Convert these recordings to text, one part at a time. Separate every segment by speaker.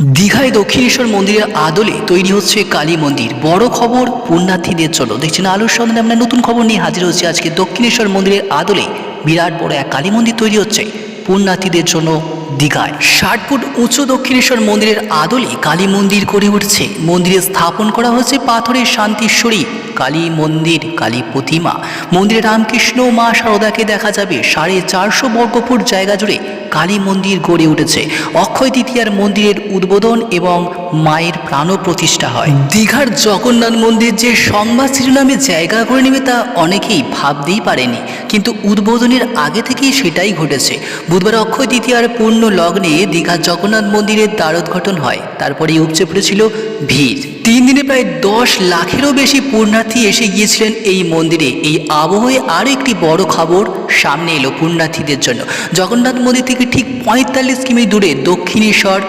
Speaker 1: দীঘায় দক্ষিণেশ্বর মন্দিরের আদলে তৈরি হচ্ছে কালী মন্দির। বড় খবর পুণ্যার্থীদের জন্য। দেখছেন আলোর সন্ধানে আমরা নতুন খবর নিয়ে হাজির হচ্ছে আজকে দক্ষিণেশ্বর মন্দিরের আদলে। বিরাট বড় এক কালী মন্দির তৈরি হচ্ছে পুণ্যার্থীদের জন্য দীঘায়। ষাট ফুট উঁচু দক্ষিণেশ্বর মন্দিরের আদলে কালী মন্দির গড়ে উঠছে। মন্দিরে স্থাপন করা হয়েছে পাথরের শান্তিশ্বরী কালী মন্দির, কালী প্রতিমা। মন্দিরে রামকৃষ্ণ মা সারদাকে দেখা যাবে। সাড়ে চারশো বর্গফুট জায়গা জুড়ে কালী মন্দির গড়ে উঠেছে। অক্ষয় তৃতীয়ার মন্দিরের উদ্বোধন এবং মায়ের প্রাণ প্রতিষ্ঠা হয়। দীঘার জগন্নাথ মন্দির যে সংবাদ শিরোনামে জায়গা করে নেবে তা অনেকেই ভাবতেই পারেনি। কিন্তু উদ্বোধনের আগে থেকেই সেটাই ঘটেছে। বুধবার অক্ষয় তৃতীয়ার পূর্ণ লগ্নে দীঘার জগন্নাথ মন্দিরের দ্বারোদ্ঘাটন হয়। তারপরে উপচে পড়েছিল ভিড়। তিন দিনে প্রায় দশ লাখেরও বেশি পুণ্যার্থী এসে গিয়েছিলেন এই মন্দিরে। এই আবহাওয়ায় আরও একটি বড় খবর সামনে এলো পুণ্যার্থীদের জন্য। জগন্নাথ মন্দির থেকে ঠিক পঁয়তাল্লিশ কিমি দূরে দক্ষিণেশ্বর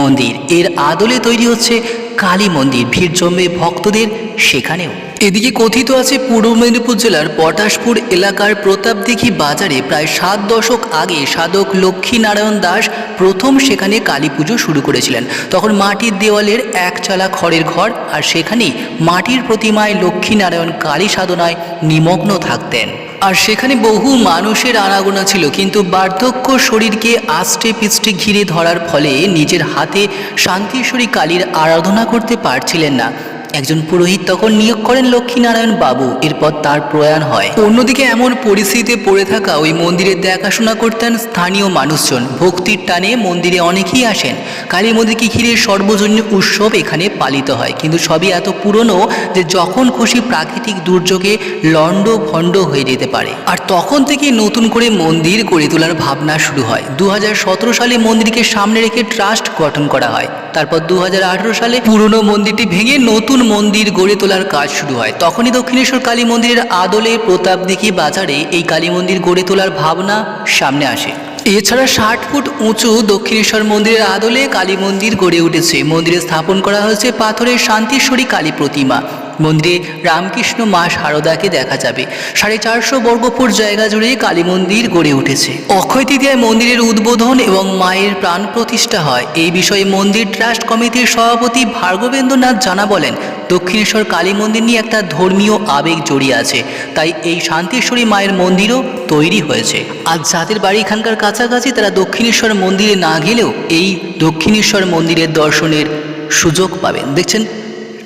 Speaker 1: মন্দির। এর আদলে তৈরি হচ্ছে কালী মন্দির। ভিড় জমবে ভক্তদের সেখানেও। এদিকে কথিত আছে, পূর্ব মেদিনীপুর জেলার পটাশপুর এলাকার প্রতাপদিঘি বাজারে প্রায় সাত দশক আগে সাধক লক্ষ্মীনারায়ণ দাস প্রথম সেখানে কালী পুজো শুরু করেছিলেন। তখন মাটির দেওয়ালের একচালা খড়ের ঘর আর সেখানেই মাটির প্রতিমায় লক্ষ্মীনারায়ণ কালী সাধনায় নিমগ্ন থাকতেন। আর সেখানে বহু মানুষের আনাগোনা ছিল, কিন্তু বার্ধক্য শরীরকে আষ্টে পিষ্টে ঘিরে ধরার ফলে নিজের হাতে শান্তিশ্বরী কালীর আরাধনা করতে পারছিলেন না। একজন পুরোহিত তখন নিয়োগ করেন লক্ষ্মীনারায়ণ বাবু। এরপর তার প্রয়াণ হয়। অন্যদিকে এমন পরিস্থিতিতে পড়ে থাকা ওই মন্দিরের দেখাশোনা করতেন স্থানীয় মানুষজন। ভক্তির টানে মন্দিরে অনেকেই আসেন। কালী মন্দিরকে ঘিরে সর্বজনীন উৎসব এখানে পালিত হয়। কিন্তু সবই এত পুরনো যে যখন খুশি প্রাকৃতিক দুর্যোগে লণ্ড ভণ্ড হয়ে যেতে পারে। আর তখন থেকে নতুন করে মন্দির গড়ে তোলার ভাবনা শুরু হয়। দু হাজার সতেরো সালে মন্দিরকে সামনে রেখে ট্রাস্ট গঠন করা হয়। তারপর দু হাজার আঠারো সালে পুরনো মন্দিরটি ভেঙে নতুন মন্দির গড়ে তোলার কাজ শুরু হয়। তখনই দক্ষিণেশ্বর কালী মন্দিরের আদলে প্রতাপদিঘি বাজারে এই কালী মন্দির গড়ে তোলার ভাবনা সামনে আসে। এছাড়া ষাট ফুট উঁচু দক্ষিণেশ্বর মন্দিরের আদলে কালী মন্দির গড়ে উঠেছে। মন্দিরে স্থাপন করা হয়েছে পাথরের শান্তিশ্বরী কালী প্রতিমা। মন্দিরে রামকৃষ্ণ মা শারদাকে দেখা যাবে। সাড়ে চারশো বর্গফুট জায়গা জুড়ে কালী মন্দির গড়ে উঠেছে। অক্ষয় তৃতীয়ায় মন্দিরের উদ্বোধন এবং মায়ের প্রাণ প্রতিষ্ঠা হয়। এই বিষয়ে মন্দির ট্রাস্ট কমিটির সভাপতি ভার্গবেন্দ্রনাথ জানা বলেন, দক্ষিণেশ্বর কালী মন্দির নিয়ে একটা ধর্মীয় আবেগ জড়িয়ে আছে। তাই এই শান্তিশ্বরী মায়ের মন্দিরও তৈরি হয়েছে। আর যাদের বাড়ি এখানকার কাছাকাছি, তারা দক্ষিণেশ্বর মন্দিরে না গেলেও এই দক্ষিণেশ্বর মন্দিরের দর্শনের সুযোগ পাবেন। দেখছেন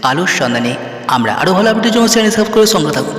Speaker 1: আলোর সন্ধানে। আমরা আরও ভালো আপডেটের জন্য চ্যানেল সাবস্ক্রাইব করে সঙ্গে থাকুন।